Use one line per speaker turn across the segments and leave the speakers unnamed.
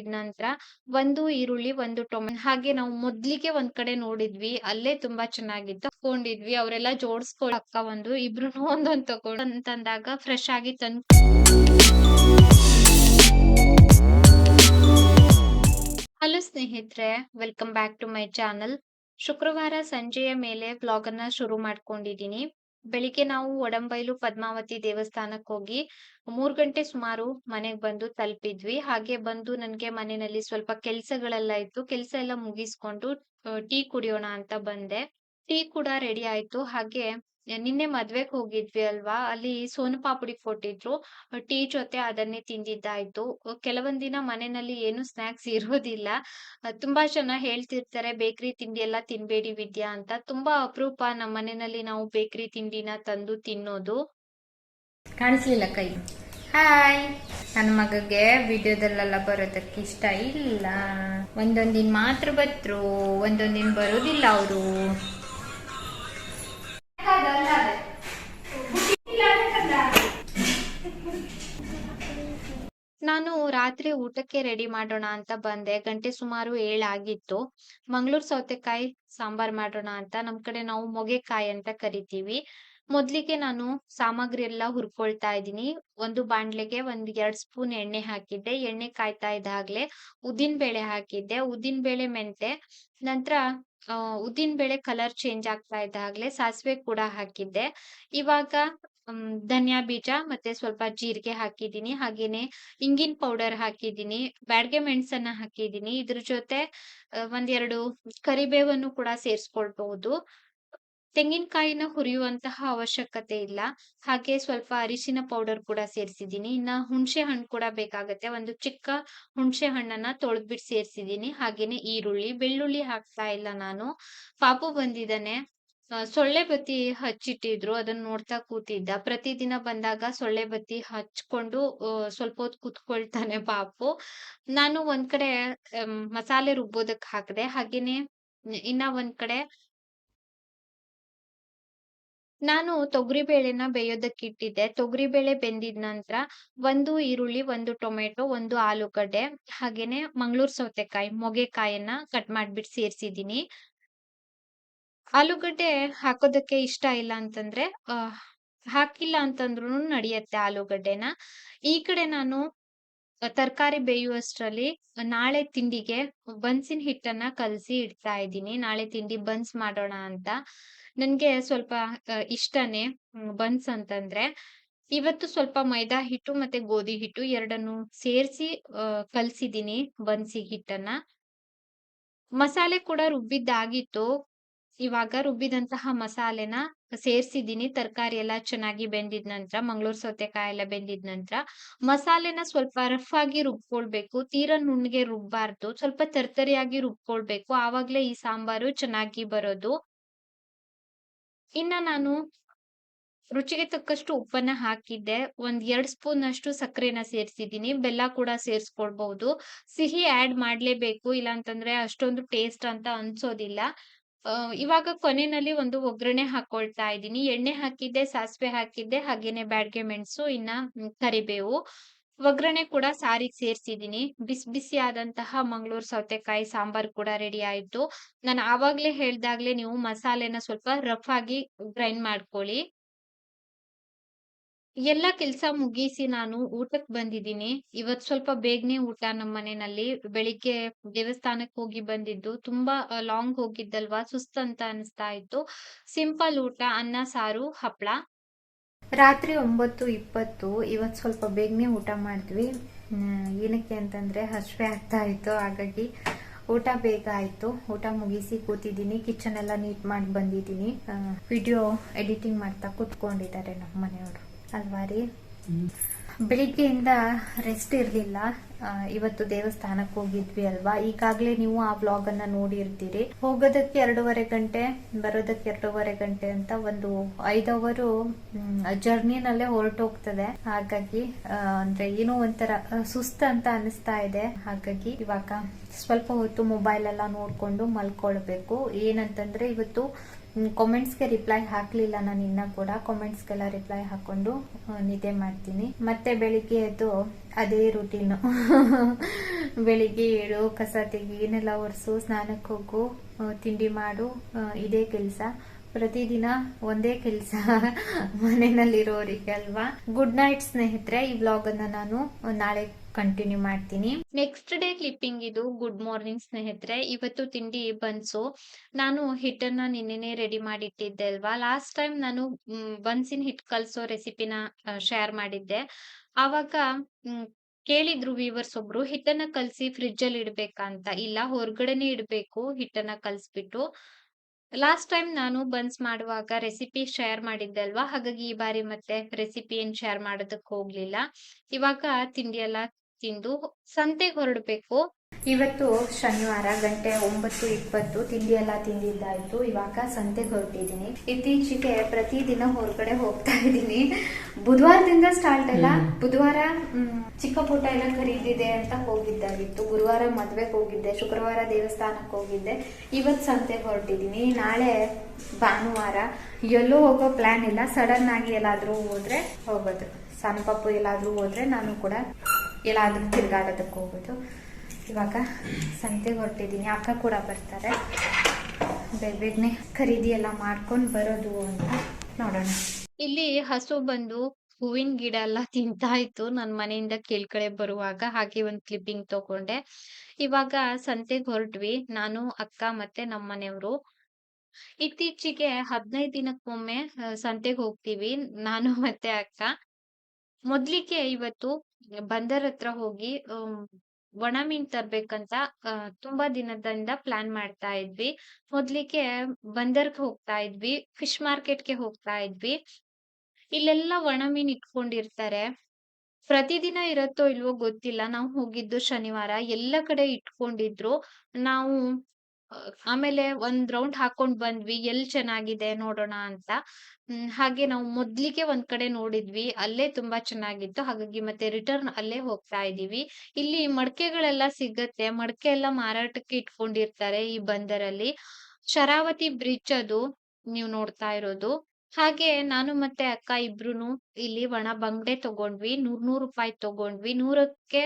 ಬಂದಿದ ನಂತರ ಒಂದು ಈರುಳ್ಳಿ, ಒಂದು ಟೊಮೆಟೊ ಹಾಗೆ ನಾವು ಮೊದ್ಲಿಗೆ ಒಂದ್ ಕಡೆ ನೋಡಿದ್ವಿ, ಅಲ್ಲೇ ತುಂಬಾ ಚೆನ್ನಾಗಿತ್ತು. ತಕೊಂಡಿದ್ವಿ ಅವರೆಲ್ಲ ಜೋಡಿಸ್ಕೊಳ ಅಕ್ಕ ಒಂದು, ಇಬ್ರು ಒಂದೊಂದ್ ತಗೊಂಡು ಅಂತಂದಾಗ ಫ್ರೆಶ್ ಆಗಿ ತಂದ್ ಹಲೋ ಸ್ನೇಹಿತರೆ welcome back to my channel ಶುಕ್ರವಾರ ಸಂಜೆಯ ಮೇಲೆ ವ್ಲಾಗ್ ಅನ್ನ ಶುರು ಮಾಡ್ಕೊಂಡಿದೀನಿ. ಬೆಳಿಗ್ಗೆ ನಾವು ಒಡಂಬೈಲು, ಪದ್ಮಾವತಿ ದೇವಸ್ಥಾನಕ್ಕೆ ಹೋಗಿ ಮೂರ್ ಗಂಟೆ ಸುಮಾರು ಮನೆಗ್ ಬಂದು ತಲುಪಿದ್ವಿ. ಹಾಗೆ ಬಂದು ನನ್ಗೆ ಮನೆಯಲ್ಲಿ ಸ್ವಲ್ಪ ಕೆಲ್ಸಗಳೆಲ್ಲ ಇತ್ತು. ಕೆಲ್ಸ ಎಲ್ಲ ಮುಗಿಸ್ಕೊಂಡು ಟೀ ಕುಡಿಯೋಣ ಅಂತ ಬಂದೆ. ಟೀ ಕೂಡ ರೆಡಿ ಆಯ್ತು. ಹಾಗೆ ನಿನ್ನೆ ಮದ್ವೆಗ್ ಹೋಗಿದ್ವಿ ಅಲ್ವಾ? ಅಲ್ಲಿ ಸೋನ್ ಪಾಪುಡಿ ಕೊಟ್ಟಿದ್ರು. ಟೀ ಜೊತೆ ಅದನ್ನೇ ತಿಂದಿದ್ದಾಯ್ತು. ಕೆಲವೊಂದ್ ದಿನ ಮನೆಯಲ್ಲಿ ಏನು ಸ್ನಾಕ್ಸ್ ಇರೋದಿಲ್ಲ. ತುಂಬಾ ಜನ ಹೇಳ್ತಿರ್ತಾರೆ ಬೇಕರಿ ತಿಂಡಿ ಎಲ್ಲ ತಿನ್ಬೇಡಿ ವಿದ್ಯಾ ಅಂತ. ತುಂಬಾ ಅಪರೂಪ ನಮ್ಮ ಮನೆಯಲ್ಲಿ ನಾವು ಬೇಕರಿ ತಿಂಡಿನ ತಂದು ತಿನ್ನೋದು.
ಕಾಣಿಸ್ಲಿಲ್ಲ ಕೈ? ಹಾಯ್ ನನ್ನ ಮಗಗೆ ವಿಡಿಯೋದಲ್ಲೆಲ್ಲ ಬರೋದಕ್ಕೆ ಇಷ್ಟ ಇಲ್ಲ. ಒಂದೊಂದಿನ ಮಾತ್ರ ಬತ್ರು ಒಂದೊಂದಿನ ಬರೋದಿಲ್ಲ ಅವರು.
ನಾನು ರಾತ್ರಿ ಊಟಕ್ಕೆ ರೆಡಿ ಮಾಡೋಣ ಅಂತ ಬಂದೆ. ಗಂಟೆ ಸುಮಾರು ಏಳಾಗಿತ್ತು ಮಂಗಳೂರು ಸೌತೆಕಾಯಿ ಸಾಂಬಾರ್ ಮಾಡೋಣ ಅಂತ ನಮ್ ಕಡೆ ನಾವು ಮೊಗೆಕಾಯಿ ಅಂತ ಕರಿತೀವಿ. ಮೊದ್ಲಿಗೆ ನಾನು ಸಾಮಗ್ರಿ ಎಲ್ಲ ಹುರ್ಕೊಳ್ತಾ ಇದ್ದೀನಿ. ಒಂದು ಬಾಣ್ಲೆಗೆ ಒಂದ್ ಎರಡ್ ಸ್ಪೂನ್ ಎಣ್ಣೆ ಹಾಕಿದ್ದೆ. ಎಣ್ಣೆ ಕಾಯ್ತಾ ಇದ್ದಾಗ್ಲೆ ಉದ್ದಿನ ಬೇಳೆ ಹಾಕಿದ್ದೆ. ಉದ್ದಿನ ಬೇಳೆ ಮೆಂತೆ ನಂತರ ಅಹ್ ಉದ್ದಿನ ಬೇಳೆ ಕಲರ್ ಚೇಂಜ್ ಆಗ್ತಾ ಇದ್ದಾಗ್ಲೆ ಸಾಸಿವೆ ಕೂಡ ಹಾಕಿದ್ದೆ ಇವಾಗ ಹ್ಮ್ ಧನಿಯಾ ಬೀಜ ಮತ್ತೆ ಸ್ವಲ್ಪ ಜೀರಿಗೆ ಹಾಕಿದ್ದೀನಿ. ಹಾಗೇನೆ ಇಂಗಿನ್ ಪೌಡರ್ ಹಾಕಿದ್ದೀನಿ. ಬ್ಯಾಡ್ಗೆ ಮೆಣಸನ್ನ ಹಾಕಿದ್ದೀನಿ. ಇದ್ರ ಜೊತೆ ಒಂದೆರಡು ಕರಿಬೇವನ್ನು ಕೂಡ ಸೇರ್ಸ್ಕೊಳ್ಬಹುದು ತೆಂಗಿನಕಾಯಿನ ಹುರಿಯುವಂತಹ ಅವಶ್ಯಕತೆ ಇಲ್ಲ. ಹಾಗೆ ಸ್ವಲ್ಪ ಅರಿಶಿನ ಪೌಡರ್ ಕೂಡ ಸೇರಿಸಿದ್ದೀನಿ. ಇನ್ನ ಹುಣಸೆ ಹಣ್ಣು ಕೂಡ ಬೇಕಾಗತ್ತೆ. ಒಂದು ಚಿಕ್ಕ ಹುಣಸೆ ಹಣ್ಣನ್ನ ತೊಳೆದ್ಬಿಟ್ಟು ಸೇರಿಸಿದ್ದೀನಿ. ಹಾಗೇನೆ ಈರುಳ್ಳಿ, ಬೆಳ್ಳುಳ್ಳಿ ಹಾಕ್ತಾ ಇಲ್ಲ ನಾನು. ಪಾಪು ಬಂದಿದ್ದಾನೆ. ಸೊಳ್ಳೆ ಬತ್ತಿ ಹಚ್ಚಿಟ್ಟಿದ್ರು. ಅದನ್ನ ನೋಡ್ತಾ ಕೂತಿದ್ದ. ಪ್ರತಿದಿನ ಬಂದಾಗ ಸೊಳ್ಳೆ ಬತ್ತಿ ಹಚ್ಕೊಂಡು ಸ್ವಲ್ಪ ಹೊತ್ತು ಕೂತ್ಕೊಳ್ತಾನೆ ಪಾಪು. ನಾನು ಒಂದ್ ಕಡೆ ಮಸಾಲೆ ರುಬ್ಬೋದಕ್ ಹಾಕಿದೆ. ಹಾಗೇನೆ ಇನ್ನ ಒಂದ್ ಕಡೆ ನಾನು ತೊಗರಿ ಬೇಳೆನ ಬೇಯೋದಕ್ಕೆ ಇಟ್ಟಿದ್ದೆ. ತೊಗರಿ ಬೇಳೆ ಬೆಂದಿದ ನಂತರ ಒಂದು ಈರುಳ್ಳಿ, ಒಂದು ಟೊಮೆಟೊ, ಒಂದು ಆಲೂಗಡ್ಡೆ, ಹಾಗೇನೆ ಮಂಗಳೂರು ಸೌತೆಕಾಯಿ, ಮೊಗೆಕಾಯನ್ನ ಕಟ್ ಮಾಡ್ಬಿಟ್ಟು ಸೇರ್ಸಿದೀನಿ ಆಲೂಗಡ್ಡೆ ಹಾಕೋದಕ್ಕೆ ಇಷ್ಟ ಇಲ್ಲ ಅಂತಂದ್ರೆ ಹಾಕಿಲ್ಲ ಅಂತಂದ್ರೂ ನಡೆಯತ್ತೆ ಆಲೂಗಡ್ಡೆನ. ಈ ಕಡೆ ನಾನು ತರಕಾರಿ ಬೇಯುವಷ್ಟರಲ್ಲಿ ನಾಳೆ ತಿಂಡಿಗೆ ಬನ್ಸಿನ ಹಿಟ್ಟನ್ನ ಕಲಸಿ ಇಡ್ತಾ ಇದ್ದೀನಿ. ನಾಳೆ ತಿಂಡಿ ಬನ್ಸ್ ಮಾಡೋಣ ಅಂತ. ನನ್ಗೆ ಸ್ವಲ್ಪ ಇಷ್ಟನೇ ಬನ್ಸ್ ಅಂತಂದ್ರೆ. ಇವತ್ತು ಸ್ವಲ್ಪ ಮೈದಾ ಹಿಟ್ಟು ಮತ್ತೆ ಗೋಧಿ ಹಿಟ್ಟು ಎರಡನ್ನು ಸೇರಿಸಿ ಕಲ್ಸಿದೀನಿ ಬನ್ಸಿ ಹಿಟ್ಟನ್ನ. ಮಸಾಲೆ ಕೂಡ ರುಬ್ಬಿದ್ದಾಗಿತ್ತು. ಇವಾಗ ರುಬ್ಬಿದಂತಹ ಮಸಾಲೆನ ಸೇರ್ಸಿದೀನಿ ತರಕಾರಿ ಎಲ್ಲ ಚೆನ್ನಾಗಿ ಬೆಂದಿದ ನಂತರ, ಮಂಗಳೂರು ಸೌತೆಕಾಯಿ ಎಲ್ಲ ಬೆಂದಿದ ನಂತರ, ಮಸಾಲೆನ ಸ್ವಲ್ಪ ರಫ್ ಆಗಿ ರುಬ್ಕೊಳ್ಬೇಕು ತೀರಾ ನುಣ್ಣಗೆ ರುಬ್ಬಾರ್ದು, ಸ್ವಲ್ಪ ತರ್ತರಿಯಾಗಿ ರುಬ್ಕೊಳ್ಬೇಕು, ಆವಾಗ್ಲೇ ಈ ಸಾಂಬಾರು ಚೆನ್ನಾಗಿ ಬರೋದು. ಇನ್ನ ನಾನು ರುಚಿಗೆ ತಕ್ಕಷ್ಟು ಉಪ್ಪನ್ನ ಹಾಕಿದ್ದೆ, ಒಂದ್ ಎರಡ್ ಸ್ಪೂನ್ ಅಷ್ಟು ಸಕ್ಕರೆನ ಸೇರ್ಸಿದೀನಿ ಬೆಲ್ಲ ಕೂಡ ಸೇರ್ಸ್ಕೊಳ್ಬಹುದು. ಸಿಹಿ ಆಡ್ ಮಾಡ್ಲೇಬೇಕು ಇಲ್ಲ ಅಂತಂದ್ರೆ ಅಷ್ಟೊಂದು ಟೇಸ್ಟ್ ಅಂತ ಅನ್ಸೋದಿಲ್ಲ. ಇವಾಗ ಕೊನೆನಲ್ಲಿ ಒಂದು ಒಗ್ಗರಣೆ ಹಾಕೊಳ್ತಾ ಇದ್ದೀನಿ. ಎಣ್ಣೆ ಹಾಕಿದ್ದೆ, ಸಾಸಿವೆ ಹಾಕಿದ್ದೆ, ಹಾಗೇನೆ ಬ್ಯಾಡ್ಗೆ ಮೆಣಸು, ಇನ್ನ ಕರಿಬೇವು. ಒಗ್ಗರಣೆ ಕೂಡ ಸಾರಿಗೆ ಸೇರ್ಸಿದೀನಿ ಬಿಸಿ ಬಿಸಿ ಆದಂತಹ ಮಂಗಳೂರು ಸೌತೆಕಾಯಿ ಸಾಂಬಾರ್ ಕೂಡ ರೆಡಿ ಆಯ್ತು. ನಾನು ಆವಾಗ್ಲೇ ಹೇಳ್ದಾಗ್ಲೇ ನೀವು ಮಸಾಲೆನ ಸ್ವಲ್ಪ ರಫ್ ಆಗಿ ಗ್ರೈಂಡ್ ಮಾಡ್ಕೊಳ್ಳಿ. ಎಲ್ಲ ಕೆಲ್ಸ ಮುಗಿಸಿ ನಾನು ಊಟಕ್ ಬಂದಿದ್ದೀನಿ. ಇವತ್ ಸ್ವಲ್ಪ ಬೇಗನೆ ಊಟ ನಮ್ಮ ಮನೆಯಲ್ಲಿ. ಬೆಳಿಗ್ಗೆ ದೇವಸ್ಥಾನಕ್ಕೆ ಹೋಗಿ ಬಂದಿದ್ದು, ತುಂಬಾ ಲಾಂಗ್ ಹೋಗಿದ್ದಲ್ವಾ? ಸುಸ್ತಂತ ಅನಿಸ್ತಾ ಇತ್ತು. ಸಿಂಪಲ್ ಊಟ, ಅನ್ನ, ಸಾರು, ಹಪ್ಳ.
ರಾತ್ರಿ ಒಂಬತ್ತು ಇಪ್ಪತ್ತು ಇವತ್ತು ಸ್ವಲ್ಪ ಬೇಗನೆ ಊಟ ಮಾಡಿದ್ವಿ. ಏನಕ್ಕೆ ಅಂತಂದ್ರೆ ಹಸಿವೆ ಆಗ್ತಾ ಇತ್ತು. ಹಾಗಾಗಿ ಊಟ ಬೇಗ ಆಯ್ತು. ಊಟ ಮುಗಿಸಿ ಕೂತಿದ್ದೀನಿ. ಕಿಚನ್ ಎಲ್ಲ ನೀಟ್ ಮಾಡಿ ಬಂದಿದ್ದೀನಿ. ವಿಡಿಯೋ ಎಡಿಟಿಂಗ್ ಮಾಡ್ತಾ ಕೂತ್ಕೊಂಡಿದ್ದಾರೆ ನಮ್ಮ ಮನೆಯವರು. ಅಲ್ವಾ ರೀ ಬೆಳಿಗ್ಗೆಯಿಂದ ರೆಸ್ಟ್ ಇರಲಿಲ್ಲ. ಇವತ್ತು ದೇವಸ್ಥಾನಕ್ಕೆ ಹೋಗಿದ್ವಿ ಅಲ್ವಾ? ಈಗಾಗಲೇ ನೀವು ಆ ವ್ಲಾಗ್ ಅನ್ನ ನೋಡಿರ್ತೀರಿ. ಹೋಗೋದಕ್ಕೆ ಎರಡೂವರೆ ಗಂಟೆ, ಬರೋದಕ್ಕೆ ಎರಡೂವರೆ ಗಂಟೆ ಅಂತ ಒಂದು ಐದು ಅವರು ಜರ್ನಿನಲ್ಲೇ ಹೊರಟೋಗ್ತದೆ. ಹಾಗಾಗಿ ಅಂದ್ರೆ ಏನೋ ಒಂಥರ ಸುಸ್ತು ಅಂತ ಅನಿಸ್ತಾ ಇದೆ. ಹಾಗಾಗಿ ಇವಾಗ ಸ್ವಲ್ಪ ಹೊತ್ತು ಮೊಬೈಲ್ ಎಲ್ಲ ನೋಡ್ಕೊಂಡು ಮಲ್ಕೊಳ್ಬೇಕು. ಏನಂತಂದ್ರೆ ಇವತ್ತು ಕಾಮೆಂಟ್ಸ್ಗೆ ರಿಪ್ಲೈ ಹಾಕಲಿಲ್ಲ ನಾನು ಇನ್ನ ಕೂಡ. ಕಾಮೆಂಟ್ಸ್ಗೆಲ್ಲ ರಿಪ್ಲೈ ಹಾಕೊಂಡು ಆ, ನಿದ್ದೆ ಮಾಡ್ತೀನಿ. ಮತ್ತೆ ಬೆಳಿಗ್ಗೆ ಎದ್ದು ಅದೇ ರುಟೀನು ಬೆಳಿಗ್ಗೆ ಏಳು ಕಸ ತೆಗಿ ಏನೆಲ್ಲ ಒರೆಸು ಸ್ನಾನಕ್ಕೆ ಹೋಗು ತಿಂಡಿ ಮಾಡು ಇದೇ ಕೆಲಸ. ಪ್ರತಿದಿನ ಒಂದೇ ಕೆಲಸ ಮನೆಯಲ್ಲಿರೋರಿಗೆ ಅಲ್ವಾ? ಗುಡ್ ನೈಟ್ ಸ್ನೇಹಿತರೆ, ಈ ಬ್ಲಾಗ್ ಅನ್ನ ನಾನು ನಾಳೆ ಕಂಟಿನ್ಯೂ ಮಾಡ್ತೀನಿ.
ನೆಕ್ಸ್ಟ್ ಡೇ ಕ್ಲಿಪ್ಪಿಂಗ್ ಇದು ಗುಡ್ ಮಾರ್ನಿಂಗ್ ಸ್ನೇಹಿತರೆ. ಇವತ್ತು ತಿಂಡಿ ಬನ್ಸು. ನಾನು ಹಿಟ್ಟನ್ನ ನಿನ್ನೆನೆ ರೆಡಿ ಮಾಡಿಟ್ಟಿದ್ದೆ ಅಲ್ವಾ? ಲಾಸ್ಟ್ ಟೈಮ್ ನಾನು ಬನ್ಸಿನ ಹಿಟ್ ಕಲ್ಸೋ ರೆಸಿಪಿನ ಶೇರ್ ಮಾಡಿದ್ದೆ. ಆವಾಗ ಕೇಳಿದ್ರು ವೀವರ್ಸ್ ಒಬ್ರು, ಹಿಟ್ಟನ್ನ ಕಲ್ಸಿ ಫ್ರಿಡ್ಜ್ ಅಲ್ಲಿ ಇಡ್ಬೇಕಂತ ಇಲ್ಲ, ಹೊರಗಡೆನೆ ಇಡ್ಬೇಕು, ಹಿಟ್ಟನ್ನ ಕಲ್ಸ್ಬಿಟ್ಟು. ಲಾಸ್ಟ್ ಟೈಮ್ ನಾನು ಬನ್ಸ್ ಮಾಡುವಾಗ ರೆಸಿಪಿ ಶೇರ್ ಮಾಡಿದ್ದೆ ಅಲ್ವಾ? ಹಾಗಾಗಿ ಈ ಬಾರಿ ಮತ್ತೆ ರೆಸಿಪಿ ಏನ್ ಶೇರ್ ಮಾಡೋದಕ್ಕೆ ಹೋಗ್ಲಿಲ್ಲ. ಇವಾಗ ತಿಂಡಿ ಎಲ್ಲ ತಿಂದು ಸಂತೆಗೆ ಹೊರಡ್ಬೇಕು.
ಇವತ್ತು ಶನಿವಾರ ಗಂಟೆ ಒಂಬತ್ತು ಇಪ್ಪತ್ತು ತಿಂಡಿ ಎಲ್ಲ ತಿಂದಿದ್ದಾಯ್ತು. ಇವಾಗ ಸಂತೆಗೆ ಹೊರಟಿದ್ದೀನಿ. ಇತ್ತೀಚೆಗೆ ಪ್ರತಿದಿನ ಹೊರಗಡೆ ಹೋಗ್ತಾ ಇದ್ದೀನಿ. ಬುಧವಾರದಿಂದ ಸ್ಟಾರ್ಟ್ ಅಲ್ಲ ಬುಧವಾರ ಚಿಕ್ಕ ಪುಟ್ಟ ಎಲ್ಲ ಖರೀದಿದೆ ಅಂತ ಹೋಗಿದ್ದಾಗಿತ್ತು. ಗುರುವಾರ ಮದ್ವೆಗೆ ಹೋಗಿದ್ದೆ ಶುಕ್ರವಾರ ದೇವಸ್ಥಾನಕ್ಕೆ ಹೋಗಿದ್ದೆ. ಇವತ್ತು ಸಂತೆಗೆ ಹೊರಟಿದ್ದೀನಿ. ನಾಳೆ ಭಾನುವಾರ ಎಲ್ಲೂ ಹೋಗೋ ಪ್ಲಾನ್ ಇಲ್ಲ. ಸಡನ್ ಆಗಿ ಎಲ್ಲಾದ್ರೂ ಹೋದ್ರೆ ಹೋಗೋದು. ಸಣ್ಣ ಪಪ್ಪು ಎಲ್ಲಾದ್ರೂ ಹೋದ್ರೆ ನಾನು ಕೂಡ ಎಲ್ಲಾದ್ರೂ ತಿರ್ಗಾಡೋದಕ್ಕೆ ಹೋಗೋದು. ಇವಾಗ ಸಂತೆಗೆ ಹೊರಟಿದ್ದೀನಿ. ಅಕ್ಕ ಕೂಡ ಬರ್ತಾರೆ. ಬೇಗ ಬೇಗನೆ ಖರೀದಿ ಎಲ್ಲ ಮಾಡ್ಕೊಂಡು ಬರೋದು ಅಂತ ನೋಡೋಣ.
ಇಲ್ಲಿ ಹಸು ಬಂದು ಹೂವಿನ ಗಿಡ ಎಲ್ಲ ತಿಂತಾ ಇತ್ತು. ನನ್ ಮನೆಯಿಂದ ಕೆಳ್ಗಡೆ ಬರುವಾಗ ಹಾಗೆ ಒಂದ್ ಕ್ಲಿಪ್ಪಿಂಗ್ ತಗೊಂಡೆ. ಇವಾಗ ಸಂತೆಗೆ ಹೊರಟ್ವಿ. ನಾನು, ಅಕ್ಕ ಮತ್ತೆ ನಮ್ಮ ಮನೆಯವರು. ಇತ್ತೀಚೆಗೆ ಹದಿನೈದು ದಿನಕ್ಕೊಮ್ಮೆ ಸಂತೆಗೆ ಹೋಗ್ತೀವಿ. ನಾನು ಮತ್ತೆ ಅಕ್ಕ. ಮೊದ್ಲಿಗೆ ಇವತ್ತು ಬಂದರ್ ಹತ್ರ ಹೋಗಿ ಒಣ ಮೀನ್ ತರ್ಬೇಕಂತ ಆ, ತುಂಬಾ ದಿನದಿಂದ ಪ್ಲಾನ್ ಮಾಡ್ತಾ ಇದ್ವಿ. ಮೊದ್ಲಿಗೆ ಬಂದರ್ಗ್ ಹೋಗ್ತಾ ಇದ್ವಿ ಫಿಶ್ ಮಾರ್ಕೆಟ್ಗೆ ಹೋಗ್ತಾ ಇದ್ವಿ. ಇಲ್ಲೆಲ್ಲ ಒಣ ಮೀನ್ ಇಟ್ಕೊಂಡಿರ್ತಾರೆ. ಪ್ರತಿದಿನ ಇರತ್ತೋ ಇಲ್ವೋ ಗೊತ್ತಿಲ್ಲ. ನಾವು ಹೋಗಿದ್ದು ಶನಿವಾರ ಎಲ್ಲ ಕಡೆ ಇಟ್ಕೊಂಡಿದ್ರು. ನಾವು ಆಮೇಲೆ ಒಂದ್ ರೌಂಡ್ ಹಾಕೊಂಡ್ ಬಂದ್ವಿ. ಎಲ್ ಚೆನ್ನಾಗಿದೆ ನೋಡೋಣ ಅಂತ. ಹಾಗೆ ನಾವು ಮೊದ್ಲಿಗೆ ಒಂದ್ ಕಡೆ ನೋಡಿದ್ವಿ. ಅಲ್ಲೇ ತುಂಬಾ ಚೆನ್ನಾಗಿತ್ತು. ಹಾಗಾಗಿ ಮತ್ತೆ ರಿಟರ್ನ್ ಅಲ್ಲೇ ಹೋಗ್ತಾ ಇದೀವಿ ಇಲ್ಲಿ ಮಡಕೆಗಳೆಲ್ಲ ಸಿಗತ್ತೆ. ಮಡಕೆ ಎಲ್ಲ ಮಾರಾಟಕ್ಕೆ ಇಟ್ಕೊಂಡಿರ್ತಾರೆ ಈ ಬಂದರಲ್ಲಿ. ಶರಾವತಿ ಬ್ರಿಡ್ಜ್ ಅದು ನೀವು ನೋಡ್ತಾ ಇರೋದು. ಹಾಗೆ ನಾನು ಮತ್ತೆ ಅಕ್ಕ ಇಬ್ರುನು ಇಲ್ಲಿ ಒಣ ಬಂಗ್ಡೆ ತಗೊಂಡ್ವಿ. ನೂರ್ ನೂರ್ ರೂಪಾಯಿ ತಗೊಂಡ್ವಿ. ನೂರಕ್ಕೆ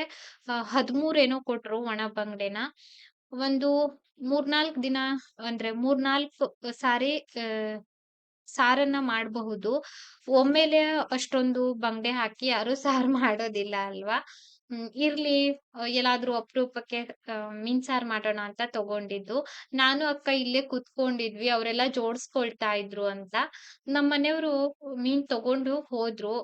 ಹದಿಮೂರ್ ಏನೋ ಕೊಟ್ರು ಒಣ ಬಂಗ್ಡೆನ. ಒಂದು ಮೂರ್ನಾಲ್ಕ್ ದಿನ, ಅಂದ್ರೆ ಮೂರ್ನಾಲ್ಕು ಸಾರಿ ಸಾರನ್ನ ಮಾಡಬಹುದು. ಒಮ್ಮೆಲೆ ಅಷ್ಟೊಂದು ಬಂಗಡೆ ಹಾಕಿ ಯಾರು ಸಾರು ಮಾಡೋದಿಲ್ಲ ಅಲ್ವಾ? ಇರ್ಲಿ, ಎಲ್ಲಾದ್ರೂ ಅಪರೂಪಕ್ಕೆ ಮೀನ್ ಸಾರ್ ಮಾಡೋಣ ಅಂತ ತಗೊಂಡಿದ್ದು. ನಾನು ಅಕ್ಕ ಇಲ್ಲೇ ಕುತ್ಕೊಂಡಿದ್ವಿ, ಅವರೆಲ್ಲ ಜೋಡಿಸ್ಕೊಳ್ತಾ ಇದ್ರು ಅಂತ. ನಮ್ಮ ಮನೆಯವರು ಮೀನ್ ತಗೊಂಡು ಹೋದ್ರು.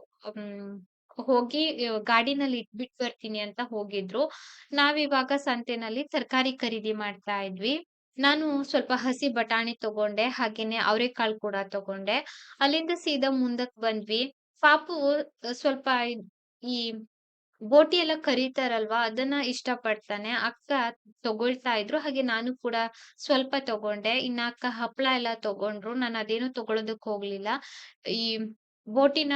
ಹೋಗಿ ಗಾಡಿನಲ್ಲಿ ಇಟ್ಬಿಟ್ ಬರ್ತೀನಿ ಅಂತ ಹೋಗಿದ್ರು. ನಾವಿವಾಗ ಸಂತೆನಲ್ಲಿ ತರಕಾರಿ ಖರೀದಿ ಮಾಡ್ತಾ ಇದ್ವಿ. ನಾನು ಸ್ವಲ್ಪ ಹಸಿ ಬಟಾಣಿ ತಗೊಂಡೆ, ಹಾಗೇನೆ ಅವರೆಕಾಳು ಕೂಡ ತಗೊಂಡೆ. ಅಲ್ಲಿಂದ ಸೀದಾ ಮುಂದಕ್ ಬಂದ್ವಿ. ಪಾಪು ಸ್ವಲ್ಪ ಈ ಬೋಟಿ ಎಲ್ಲ ಕರೀತಾರಲ್ವಾ, ಅದನ್ನ ಇಷ್ಟ ಪಡ್ತಾನೆ ಅಕ್ಕ ತಗೊಳ್ತಾ ಇದ್ರು. ಹಾಗೆ ನಾನು ಕೂಡ ಸ್ವಲ್ಪ ತಗೊಂಡೆ. ಇನ್ನ ಅಕ್ಕ ಹಪ್ಳ ಎಲ್ಲ ತಗೊಂಡ್ರು. ನಾನು ಅದೇನು ತಗೊಳೋದಕ್ ಹೋಗ್ಲಿಲ್ಲ. ಈ ಬೋಟಿನ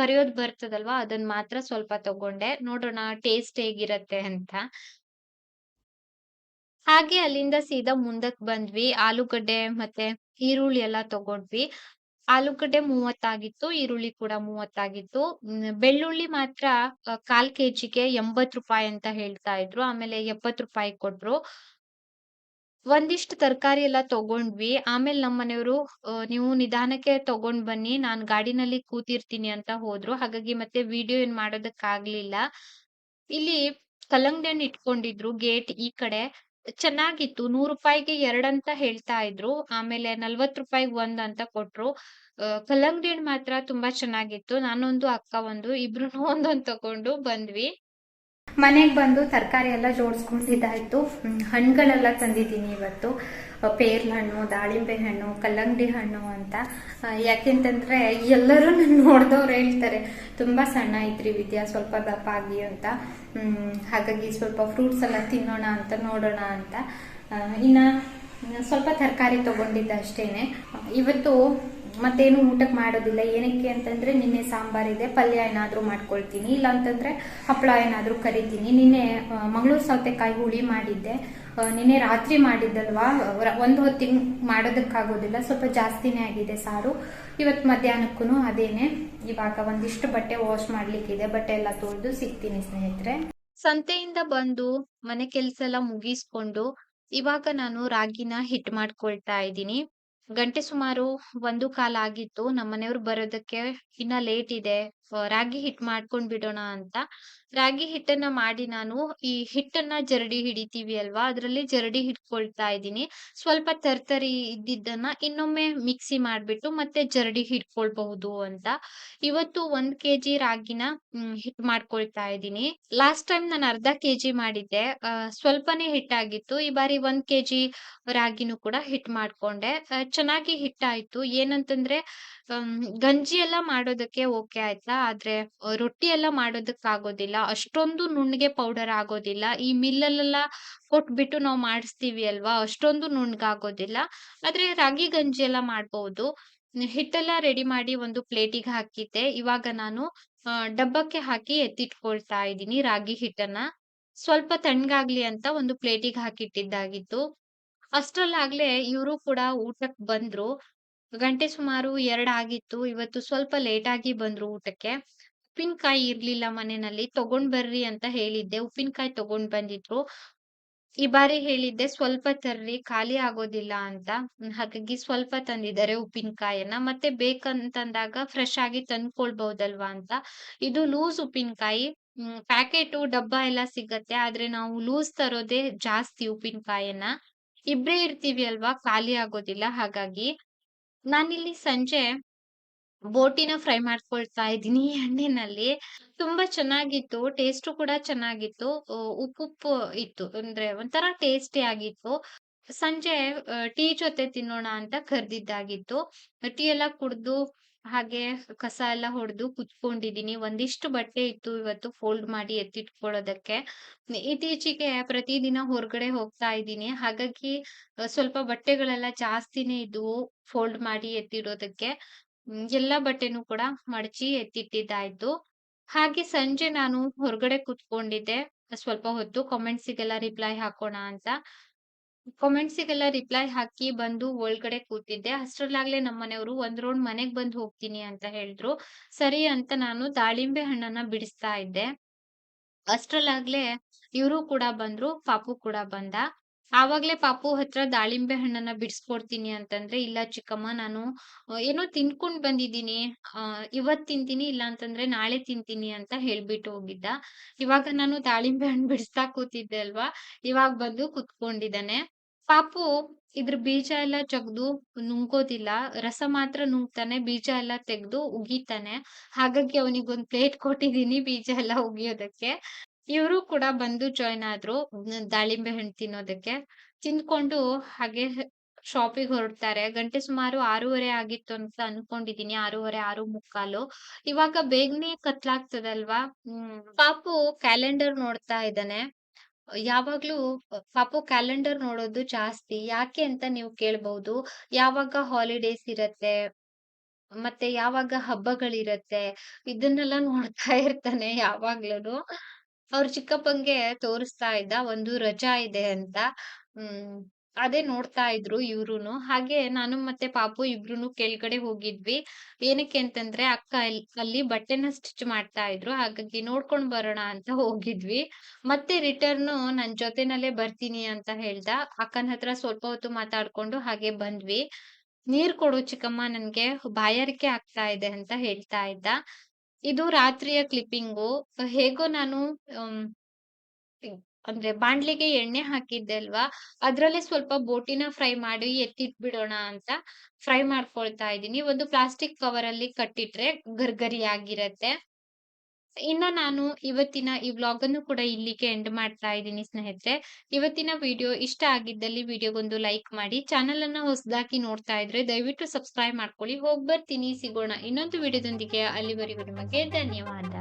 ಕರಿಯೋದ್ ಬರ್ತದಲ್ವಾ? ಅದನ್ನ ಮಾತ್ರ ಸ್ವಲ್ಪ ತಗೊಂಡೆ. ನೋಡೋಣ ಟೇಸ್ಟ್ ಹೇಗಿರತ್ತೆ ಅಂತ. ಹಾಗೆ ಅಲ್ಲಿಂದ ಸೀದಾ ಮುಂದಕ್ ಬಂದ್ವಿ. ಆಲೂಗಡ್ಡೆ ಮತ್ತೆ ಈರುಳ್ಳಿ ಎಲ್ಲ ತಗೊಂಡ್ವಿ. ಆಲೂಗಡ್ಡೆ ಮೂವತ್ತಾಗಿತ್ತು, ಈರುಳ್ಳಿ ಕೂಡ ಮೂವತ್ತಾಗಿತ್ತು. ಬೆಳ್ಳುಳ್ಳಿ ಮಾತ್ರ ಕಾಲ್ ಕೆಜಿಗೆ ಎಂಬತ್ ರೂಪಾಯಿ ಅಂತ ಹೇಳ್ತಾ ಇದ್ರು. ಆಮೇಲೆ ಎಪ್ಪತ್ ರೂಪಾಯಿ ಕೊಟ್ರು. ಒಂದಿಷ್ಟು ತರಕಾರಿ ಎಲ್ಲ ತಗೊಂಡ್ವಿ. ಆಮೇಲೆ ನಮ್ಮ ಮನೆಯವರು ನೀವು ನಿಧಾನಕ್ಕೆ ತಗೊಂಡ್ ಬನ್ನಿ. ನಾನ್ ಗಾಡಿನಲ್ಲಿ ಕೂತಿರ್ತೀನಿ ಅಂತ ಹೋದ್ರು. ಹಾಗಾಗಿ ಮತ್ತೆ ವಿಡಿಯೋ ಏನ್ ಮಾಡೋದಕ್ಕಾಗ್ಲಿಲ್ಲ. ಇಲ್ಲಿ ಕಲ್ಲಂಗಡಿ ಇಟ್ಕೊಂಡಿದ್ರು ಗೇಟ್ ಈ ಕಡೆ. ಚೆನ್ನಾಗಿತ್ತು. ನೂರು ರೂಪಾಯಿಗೆ ಎರಡಂತ ಹೇಳ್ತಾ ಇದ್ರು. ಆಮೇಲೆ ನಲ್ವತ್ ರೂಪಾಯಿಗೆ ಒಂದ್ ಅಂತ ಕೊಟ್ರು. ಹಣ್ಣು ಮಾತ್ರ ತುಂಬಾ ಚೆನ್ನಾಗಿತ್ತು. ನಾನೊಂದು, ಅಕ್ಕ ಒಂದು ಇಬ್ರು ಒಂದೊಂದ್ ತಗೊಂಡು ಬಂದ್ವಿ.
ಮನೆಗೆ ಬಂದು ತರಕಾರಿ ಎಲ್ಲ ಜೋಡಿಸ್ಕೊಂಡಿದ್ದಾಯ್ತು ಹಣ್ಣುಗಳೆಲ್ಲ ತಂದಿದ್ದೀನಿ ಇವತ್ತು. ಪೇರ್ಲ ಹಣ್ಣು, ದಾಳಿಂಬೆ ಹಣ್ಣು, ಕಲ್ಲಂಗಡಿ ಹಣ್ಣು ಅಂತ. ಯಾಕೆಂತಂದ್ರೆ ಎಲ್ಲರೂ ನನ್ನ ನೋಡಿದವ್ರು ಹೇಳ್ತಾರೆ, ತುಂಬಾ ಸಣ್ಣ ಐತ್ರಿ ವಿದ್ಯಾ, ಸ್ವಲ್ಪ ದಪ್ಪ ಆಗಿ ಅಂತ. ಹಾಗಾಗಿ ಸ್ವಲ್ಪ ಫ್ರೂಟ್ಸ್ ಎಲ್ಲ ತಿನ್ನೋಣ ಅಂತ, ನೋಡೋಣ ಅಂತ. ಇನ್ನ ಸ್ವಲ್ಪ ತರಕಾರಿ ತಗೊಂಡಿದ್ದ ಅಷ್ಟೇನೆ. ಇವತ್ತು ಮತ್ತೇನು ಊಟಕ್ಕೆ ಮಾಡೋದಿಲ್ಲ, ಏನಕ್ಕೆ ಅಂತಂದ್ರೆ ನಿನ್ನೆ ಸಾಂಬಾರಿದೆ ಪಲ್ಯ ಏನಾದರೂ ಮಾಡ್ಕೊಳ್ತೀನಿ ಇಲ್ಲ ಅಂತಂದ್ರೆ ಹಪ್ಪಳ ಏನಾದರೂ ಕರಿತೀನಿ. ನಿನ್ನೆ ಮಂಗಳೂರು ಸೌತೆಕಾಯಿ ಹುಳಿ ಮಾಡಿದ್ದೆ. ನಿನ್ನೆ ರಾತ್ರಿ ಮಾಡಿದ್ದಲ್ವಾ? ಒಂದು ಹೊತ್ತಿಗೆ ಮಾಡೋದಕ್ಕಾಗೋದಿಲ್ಲ, ಸ್ವಲ್ಪ ಜಾಸ್ತಿನೇ ಆಗಿದೆ ಸಾರು. ಇವತ್ತು ಮಧ್ಯಾಹ್ನಕ್ಕೂ ಅದೇನೆ. ಇವಾಗ ಒಂದಿಷ್ಟು ಬಟ್ಟೆ ವಾಶ್ ಮಾಡ್ಲಿಕ್ಕಿದೆ, ಬಟ್ಟೆ ಎಲ್ಲ ತೊಳೆದು ಸಿಗ್ತೀನಿ ಸ್ನೇಹಿತರೆ.
ಸಂತೆಯಿಂದ ಬಂದು ಮನೆ ಕೆಲಸ ಎಲ್ಲ ಮುಗಿಸ್ಕೊಂಡು ಇವಾಗ ನಾನು ರಾಗಿನ ಹಿಟ್ ಮಾಡ್ಕೊಳ್ತಾ ಇದ್ದೀನಿ. ಗಂಟೆ ಸುಮಾರು ಒಂದು ಕಾಲ ಆಗಿತ್ತು. ನಮ್ಮನೆಯವ್ರು ಬರೋದಕ್ಕೆ ಇನ್ನ ಲೇಟ್ ಇದೆ. ರಾಗಿ ಹಿಟ್ ಮಾಡ್ಕೊಂಡ್ ಬಿಡೋಣ ಅಂತ. ರಾಗಿ ಹಿಟ್ಟನ್ನ ಮಾಡಿ ನಾನು ಈ ಹಿಟ್ಟನ್ನ ಜರಡಿ ಹಿಡಿತೀವಿ ಅಲ್ವಾ? ಅದ್ರಲ್ಲಿ ಜರಡಿ ಹಿಡ್ಕೊಳ್ತಾ ಇದ್ದೀನಿ. ಸ್ವಲ್ಪ ತರ್ತರಿ ಇದ್ದಿದ್ದನ್ನ ಇನ್ನೊಮ್ಮೆ ಮಿಕ್ಸಿ ಮಾಡ್ಬಿಟ್ಟು ಮತ್ತೆ ಜರಡಿ ಹಿಡ್ಕೊಳ್ಬಹುದು ಅಂತ. ಇವತ್ತು ಒಂದ್ ಕೆಜಿ ರಾಗಿನ ಹಿಟ್ ಮಾಡ್ಕೊಳ್ತಾ ಇದ್ದೀನಿ. ಲಾಸ್ಟ್ ಟೈಮ್ ನಾನು ಅರ್ಧ ಕೆಜಿ ಮಾಡಿದ್ದೆ. ಸ್ವಲ್ಪನೇ ಹಿಟ್ಟಾಗಿತ್ತು ಈ ಬಾರಿ ಒಂದ್ ಕೆಜಿ ರಾಗಿನೂ ಕೂಡ ಹಿಟ್ ಮಾಡ್ಕೊಂಡೆ. ಚೆನ್ನಾಗಿ ಹಿಟ್ಟಾಯ್ತು ಏನಂತಂದ್ರೆ ಗಂಜಿ ಎಲ್ಲ ಮಾಡೋದಕ್ಕೆ ಓಕೆ ಆಯ್ತಾ? ಆದ್ರೆ ರೊಟ್ಟಿ ಎಲ್ಲ ಮಾಡೋದಕ್ ಆಗೋದಿಲ್ಲ ಅಷ್ಟೊಂದು ನುಣ್ಣಗೆ ಪೌಡರ್ ಆಗೋದಿಲ್ಲ. ಈ ಮಿಲ್ಲಲ್ಲೆಲ್ಲ ಕೊಟ್ಬಿಟ್ಟು ನಾವು ಮಾಡಿಸ್ತೀವಿ ಅಲ್ವಾ? ಅಷ್ಟೊಂದು ನುಣ್ಣಗಾಗೋದಿಲ್ಲ ಆದ್ರೆ ರಾಗಿ ಗಂಜಿ ಎಲ್ಲ ಮಾಡ್ಬೋದು. ಹಿಟ್ಟೆಲ್ಲ ರೆಡಿ ಮಾಡಿ ಒಂದು ಪ್ಲೇಟಿಗೆ ಹಾಕಿದ್ದೆ. ಇವಾಗ ನಾನು ಡಬ್ಬಕ್ಕೆ ಹಾಕಿ ಎತ್ತಿಟ್ಕೊಳ್ತಾ ಇದ್ದೀನಿ ರಾಗಿ ಹಿಟ್ಟನ್ನ. ಸ್ವಲ್ಪ ತಣ್ಣಗಾಗ್ಲಿ ಅಂತ ಒಂದು ಪ್ಲೇಟಿಗೆ ಹಾಕಿಟ್ಟಿದ್ದಾಗಿತ್ತು ಅಷ್ಟ್ರಲ್ಲಾಗ್ಲೇ ಇವರು ಕೂಡ ಊಟಕ್ ಬಂದ್ರು. ಗಂಟೆ ಸುಮಾರು ಎರಡ್ ಆಗಿತ್ತು. ಇವತ್ತು ಸ್ವಲ್ಪ ಲೇಟ್ ಆಗಿ ಬಂದ್ರು ಊಟಕ್ಕೆ. ಉಪ್ಪಿನಕಾಯಿ ಇರ್ಲಿಲ್ಲ ಮನೆಯಲ್ಲಿ, ತಗೊಂಡ್ ಬರ್ರಿ ಅಂತ ಹೇಳಿದ್ದೆ. ಉಪ್ಪಿನಕಾಯಿ ತಗೊಂಡ್ ಬಂದಿದ್ರು. ಈ ಬಾರಿ ಹೇಳಿದ್ದೆ ಸ್ವಲ್ಪ ತರ್ರಿ, ಖಾಲಿ ಆಗೋದಿಲ್ಲ ಅಂತ. ಹಾಗಾಗಿ ಸ್ವಲ್ಪ ತಂದಿದ್ದಾರೆ ಉಪ್ಪಿನಕಾಯನ್ನ. ಮತ್ತೆ ಬೇಕಂತಂದಾಗ ಫ್ರೆಶ್ ಆಗಿ ತಂದ್ಕೊಳ್ಬಹುದಲ್ವಾ ಅಂತ. ಇದು ಲೂಸ್ ಉಪ್ಪಿನಕಾಯಿ. ಪ್ಯಾಕೆಟು ಡಬ್ಬ ಎಲ್ಲ ಸಿಗತ್ತೆ. ಆದ್ರೆ ನಾವು ಲೂಸ್ ತರೋದೇ ಜಾಸ್ತಿ ಉಪ್ಪಿನಕಾಯನ್ನ. ಇಬ್ರೇ ಇರ್ತೀವಿ ಅಲ್ವಾ, ಖಾಲಿ ಆಗೋದಿಲ್ಲ. ಹಾಗಾಗಿ ನಾನಿಲ್ಲಿ ಸಂಜೆ ಬೋಟಿನ ಫ್ರೈ ಮಾಡ್ಕೊಳ್ತಾ ಇದ್ದೀನಿ ಎಣ್ಣೆನಲ್ಲಿ ತುಂಬಾ ಚೆನ್ನಾಗಿತ್ತು, ಟೇಸ್ಟ್ ಕೂಡ ಚೆನ್ನಾಗಿತ್ತು. ಉಪ್ಪು ಉಪ್ಪು ಇತ್ತು, ಅಂದ್ರೆ ಒಂಥರ ಟೇಸ್ಟಿ ಆಗಿತ್ತು. ಸಂಜೆ ಟೀ ಜೊತೆ ತಿನ್ನೋಣ ಅಂತ ಕರ್ದಿದ್ದಾಗಿತ್ತು. ಟೀ ಎಲ್ಲ ಕುಡ್ದು ಹಾಗೆ ಕಸ ಎಲ್ಲ ಹೊಡೆದು ಕುತ್ಕೊಂಡಿದೀನಿ ಒಂದಿಷ್ಟು ಬಟ್ಟೆ ಇತ್ತು ಇವತ್ತು ಫೋಲ್ಡ್ ಮಾಡಿ ಎತ್ತಿಟ್ಕೊಳ್ಳೋದಕ್ಕೆ. ಇತ್ತೀಚೆಗೆ ಪ್ರತಿದಿನ ಹೊರಗಡೆ ಹೋಗ್ತಾ ಇದ್ದೀನಿ. ಹಾಗಾಗಿ ಸ್ವಲ್ಪ ಬಟ್ಟೆಗಳೆಲ್ಲ ಜಾಸ್ತಿನೇ ಇದ್ವು ಫೋಲ್ಡ್ ಮಾಡಿ ಎತ್ತಿಡೋದಕ್ಕೆ. ಎಲ್ಲಾ ಬಟ್ಟೆನೂ ಕೂಡ ಮಡಚಿ ಎತ್ತಿಟ್ಟಿದ್ದಾಯ್ತು ಹಾಗೆ ಸಂಜೆ ನಾನು ಹೊರಗಡೆ ಕುತ್ಕೊಂಡಿದ್ದೆ. ಸ್ವಲ್ಪ ಹೊತ್ತು ಕಾಮೆಂಟ್ಸಿಗೆಲ್ಲ ರಿಪ್ಲೈ ಹಾಕೋಣ ಅಂತ. ಕಾಮೆಂಟ್ಸಿಗೆಲ್ಲ ರಿಪ್ಲೈ ಹಾಕಿ ಬಂದು ಒಳಗಡೆ ಕೂತಿದ್ದೆ. ಅಷ್ಟ್ರಲ್ಲಾಗ್ಲೇ ನಮ್ಮ ಮನೆಯವರು ಒಂದ್ ರೌಂಡ್ ಮನೆಗ್ ಬಂದು ಹೋಗ್ತೀನಿ ಅಂತ ಹೇಳಿದ್ರು. ಸರಿ ಅಂತ ನಾನು ದಾಳಿಂಬೆ ಹಣ್ಣನ್ನ ಬಿಡಿಸ್ತಾ ಇದ್ದೆ. ಅಷ್ಟರಲ್ಲಾಗ್ಲೇ ಇವರು ಕೂಡ ಬಂದ್ರು, ಪಾಪು ಕೂಡ ಬಂದ. ಆವಾಗ್ಲೇ ಪಾಪು ಹತ್ರ ದಾಳಿಂಬೆ ಹಣ್ಣನ್ನ ಬಿಡಿಸ್ಕೊಡ್ತೀನಿ ಅಂತಂದ್ರೆ, ಇಲ್ಲ ಚಿಕ್ಕಮ್ಮ, ನಾನು ಏನೋ ತಿನ್ಕೊಂಡ್ ಬಂದಿದ್ದೀನಿ ಆ ಇವತ್ ತಿಂತೀನಿ, ಇಲ್ಲ ಅಂತಂದ್ರೆ ನಾಳೆ ತಿಂತೀನಿ ಅಂತ ಹೇಳ್ಬಿಟ್ಟು ಹೋಗಿದ್ದ. ಇವಾಗ ನಾನು ದಾಳಿಂಬೆ ಹಣ್ಣು ಬಿಡಿಸ್ತಾ ಕೂತಿದ್ದೆ ಅಲ್ವಾ? ಇವಾಗ ಬಂದು ಕುತ್ಕೊಂಡಿದ್ದಾನೆ. ಪಾಪು ಇದ್ರ ಬೀಜ ಎಲ್ಲ ತೆಗೆದು ನುಂಗೋದಿಲ್ಲ. ರಸ ಮಾತ್ರ ನುಂಗ್ತಾನೆ, ಬೀಜ ಎಲ್ಲ ತೆಗ್ದು ಉಗಿತಾನೆ. ಹಾಗಾಗಿ ಅವನಿಗೊಂದ್ ಪ್ಲೇಟ್ ಕೊಟ್ಟಿದೀನಿ ಬೀಜ ಎಲ್ಲ ಉಗಿಯೋದಕ್ಕೆ. ಇವರು ಕೂಡ ಬಂದು ಜಾಯ್ನ್ ಆದ್ರು ದಾಳಿಂಬೆ ಹಣ್ಣು ತಿನ್ನೋದಕ್ಕೆ. ತಿಂದ್ಕೊಂಡು ಹಾಗೆ ಶಾಪಿಗೆ ಹೊರಡ್ತಾರೆ. ಗಂಟೆ ಸುಮಾರು ಆರೂವರೆ ಆಗಿತ್ತು ಅಂತ ಅನ್ಕೊಂಡಿದೀನಿ. ಆರೂವರೆ, ಆರು ಮುಕ್ಕಾಲು. ಇವಾಗ ಬೇಗನೆ ಕತ್ಲಾಗ್ತದಲ್ವಾ? ಪಾಪು ಕ್ಯಾಲೆಂಡರ್ ನೋಡ್ತಾ ಇದ್ದಾನೆ. ಯಾವಾಗ್ಲೂ ಪಾಪು ಕ್ಯಾಲೆಂಡರ್ ನೋಡೋದು ಜಾಸ್ತಿ. ಯಾಕೆ ಅಂತ ನೀವು ಕೇಳ್ಬಹುದು ಯಾವಾಗ ಹಾಲಿಡೇಸ್ ಇರತ್ತೆ, ಮತ್ತೆ ಯಾವಾಗ ಹಬ್ಬಗಳಿರತ್ತೆ, ಇದನ್ನೆಲ್ಲ ನೋಡ್ತಾ ಇರ್ತಾನೆ ಯಾವಾಗ್ಲೂನು. ಅವ್ರ ಚಿಕ್ಕಪ್ಪಂಗೆ ತೋರಿಸ್ತಾ ಇದ್ದ ಒಂದು ರಜಾ ಇದೆ ಅಂತ. ಹ್ಮ್, ಅದೇ ನೋಡ್ತಾ ಇದ್ರು ಇವ್ರುನು. ಹಾಗೆ ನಾನು ಮತ್ತೆ ಪಾಪು ಇಬ್ರುನು ಕೆಳಗಡೆ ಹೋಗಿದ್ವಿ. ಏನಕ್ಕೆ ಅಂತಂದ್ರೆ ಅಕ್ಕ ಅಲ್ಲಿ ಬಟ್ಟೆನ ಸ್ಟಿಚ್ ಮಾಡ್ತಾ ಇದ್ರು. ಹಾಗಾಗಿ ನೋಡ್ಕೊಂಡ್ ಬರೋಣ ಅಂತ ಹೋಗಿದ್ವಿ. ಮತ್ತೆ ರಿಟರ್ನ್ ನನ್ ಜೊತೆನಲ್ಲೇ ಬರ್ತೀನಿ ಅಂತ ಹೇಳ್ದ. ಅಕ್ಕನ ಹತ್ರ ಸ್ವಲ್ಪ ಹೊತ್ತು ಮಾತಾಡ್ಕೊಂಡು ಹಾಗೆ ಬಂದ್ವಿ. ನೀರ್ ಕೊಡು ಚಿಕ್ಕಮ್ಮ, ನನ್ಗೆ ಬಾಯಾರಿಕೆ ಆಗ್ತಾ ಇದೆ ಅಂತ ಹೇಳ್ತಾ ಇದ್ದ. ಇದು ರಾತ್ರಿಯ ಕ್ಲಿಪ್ಪಿಂಗು. ಹೇಗೋ ನಾನು ಅಂದ್ರೆ ಬಾಂಡ್ಲಿಗೆ ಎಣ್ಣೆ ಹಾಕಿದ್ದೆ ಅಲ್ವಾ? ಅದ್ರಲ್ಲೇ ಸ್ವಲ್ಪ ಬೋಟಿನ ಫ್ರೈ ಮಾಡಿ ಎತ್ತಿಟ್ಬಿಡೋಣ ಅಂತ ಫ್ರೈ ಮಾಡ್ಕೊಳ್ತಾ ಇದ್ದೀನಿ. ಒಂದು ಪ್ಲಾಸ್ಟಿಕ್ ಕವರ್ ಅಲ್ಲಿ ಕಟ್ಟಿಟ್ರೆ ಗರ್ಗರಿ ಆಗಿರತ್ತೆ ಇನ್ನ ನಾನು ಇವತ್ತಿನ ಈ ವ್ಲಾಗ್ ಅನ್ನು ಕೂಡ ಇಲ್ಲಿಗೆ ಎಂಡ್ ಮಾಡ್ತಾ ಇದ್ದೀನಿ, ಸ್ನೇಹಿತರೆ. ಇವತ್ತಿನ ವಿಡಿಯೋ ಇಷ್ಟ ಆಗಿದ್ದಲ್ಲಿ ವಿಡಿಯೋಗೊಂದು ಲೈಕ್ ಮಾಡಿ ಚಾನೆಲ್ ಅನ್ನ ಹೊಸದಾಗಿ ನೋಡ್ತಾ ಇದ್ರೆ ದಯವಿಟ್ಟು ಸಬ್ಸ್ಕ್ರೈಬ್ ಮಾಡ್ಕೊಳ್ಳಿ. ಹೋಗಿ ಬರ್ತೀನಿ, ಸಿಗೋಣ ಇನ್ನೊಂದು ವಿಡಿಯೋದೊಂದಿಗೆ. ಅಲ್ಲಿವರೆಗೂ ನಿಮಗೆ ಧನ್ಯವಾದ.